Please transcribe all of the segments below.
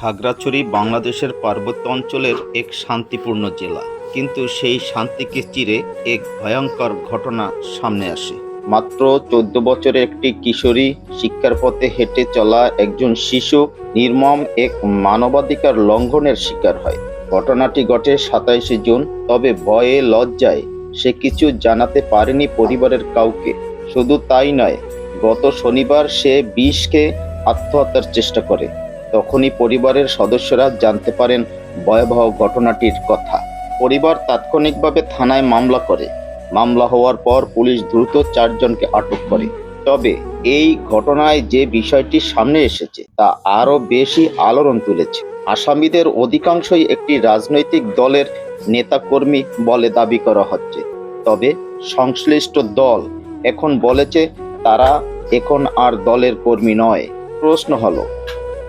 খাগড়াছড়ি বাংলাদেশের পার্বত্য অঞ্চলের এক শান্তিপূর্ণ জেলা। কিন্তু সেই শান্তিকে চিরে এক ভয়ঙ্কর ঘটনা সামনে আসে। মাত্র চোদ্দ বছরের একটি কিশোরী শিক্ষার পথে হেঁটে চলা একজন শিশু নির্মম এক মানবাধিকার লঙ্ঘনের শিকার হয়। ঘটনাটি ঘটে সাতাইশে জুন, তবে ভয়ে লজ্জায় সে কিছু জানাতে পারেনি পরিবারের কাউকে। শুধু তাই নয়, গত শনিবার সে বিষকে আত্মহত্যার চেষ্টা করে। তখনই পরিবারের সদস্যরা জানতে পারেন ভয়াবহ ঘটনাটির কথা। পরিবার তাৎক্ষণিকভাবে থানায় মামলা করে। মামলা হওয়ার পর পুলিশ দ্রুত চারজনকে আটক করে। তবে এই ঘটনায় যে বিষয়টি সামনে এসেছে, তা আরও বেশি আলোড়ন তুলেছে। আসামিদের অধিকাংশই একটি রাজনৈতিক দলের নেতাকর্মী বলে দাবি করা হচ্ছে। তবে সংশ্লিষ্ট দল এখন বলেছে, তারা এখন আর দলের কর্মী নয়। প্রশ্ন হলো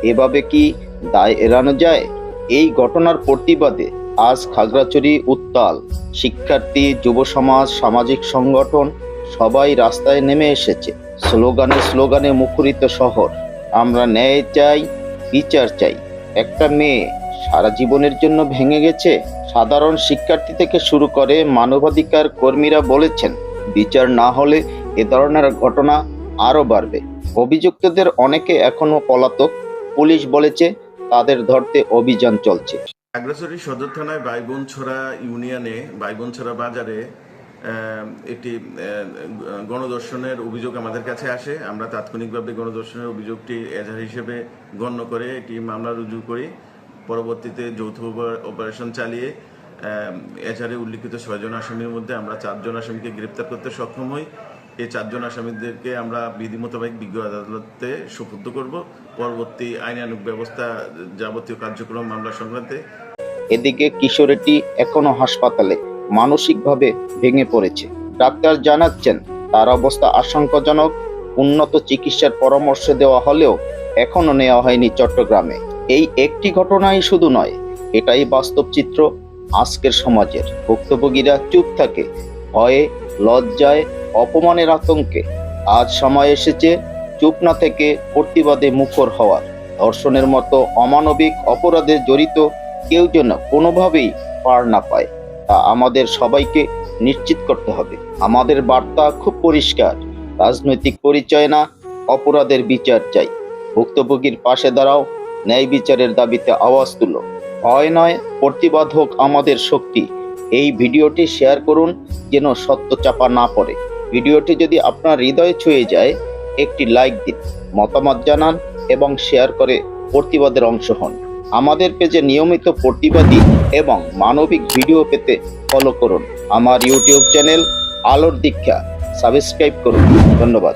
এভাবে কি দায় এড়ানো যায়? এই ঘটনার প্রতিবাদে আজ খাগড়াছড়ি উত্তাল। শিক্ষার্থী, যুব সমাজ, সামাজিক সংগঠন সবাই রাস্তায় নেমে এসেছে। স্লোগানে স্লোগানে মুখরিত শহর। আমরা ন্যায় চাই, বিচার চাই। একটা মেয়ে সারা জীবনের জন্য ভেঙে গেছে। সাধারণ শিক্ষার্থী থেকে শুরু করে মানবাধিকার কর্মীরা বলেছেন, বিচার না হলে এ ধরনের ঘটনা আরও বাড়বে। অভিযুক্তদের অনেকে এখনও পলাতক। পুলিশ বলেছে, তাদের ধরতে অভিযান চলছে। খাগড়াছড়ি সদর থানায় বাইবনছড়া ইউনিয়নে, বাইবনছড়া বাজারে একটি গণদর্শনের অভিযোগ আমাদের কাছে আসে। আমরা তাৎক্ষণিকভাবে গণদর্শনের অভিযোগটি এজাহার হিসেবে গণ্য করে একটি মামলা রুজু করি। পরবর্তীতে যৌথ অপারেশন চালিয়ে এজাহারে উল্লিখিত ছয়জন আসামির মধ্যে আমরা চারজন আসামিকে গ্রেপ্তার করতে সক্ষম হই। এই চারজন আসামিদেরকে আমরা বিধি মোতাবেক বিজ্ঞ আদালতে সুপুর্দ করব। পরবর্তী আইনানুগ ব্যবস্থা যাবতীয় কার্যক্রম মামলা সংক্রান্তে। এদিকে কিশোরীটি এখনও হাসপাতালে মানসিকভাবে ভেঙে পড়েছে। ডাক্তার জানাচ্ছেন, তার অবস্থা আশঙ্কাজনক। উন্নত চিকিৎসার পরামর্শ দেওয়া হলেও এখনও নেওয়া হয়নি চট্টগ্রামে। এই একটি ঘটনাই শুধু নয়, এটাই বাস্তব চিত্র আজকের সমাজের। ভুক্তভোগীরা চুপ থাকে, ভয়ে লজ্জায় অপমানের আতঙ্কে। আজ সময় এসেছে চুপ না থেকে প্রতিবাদে মুখর হওয়ার। ধর্ষণের মতো অমানবিক অপরাধে জড়িত কেউ যেন কোনোভাবেই পার না পায়, তা আমাদের সবাইকে নিশ্চিত করতে হবে। আমাদের বার্তা খুব পরিষ্কার, রাজনৈতিক পরিচয় না, অপরাধের বিচার চাই। ভুক্তভোগীর পাশে দাঁড়াও, ন্যায় বিচারের দাবিতে আওয়াজ তুলো। ভয় নয়, প্রতিবাদ হোক আমাদের শক্তি। এই ভিডিওটি শেয়ার করুন, যেন সত্য চাপা না পড়ে। ভিডিওটি যদি আপনার হৃদয়ে ছুঁয়ে যায়, একটি লাইক দিন, মতামত জানান এবং শেয়ার করে প্রতিবাদের অংশ হন। আমাদের পেজে নিয়মিত প্রতিবাদী এবং মানবিক ভিডিও পেতে ফলো করুন। আমার ইউটিউব চ্যানেল আলোর দীক্ষা। সাবস্ক্রাইব করুন। ধন্যবাদ।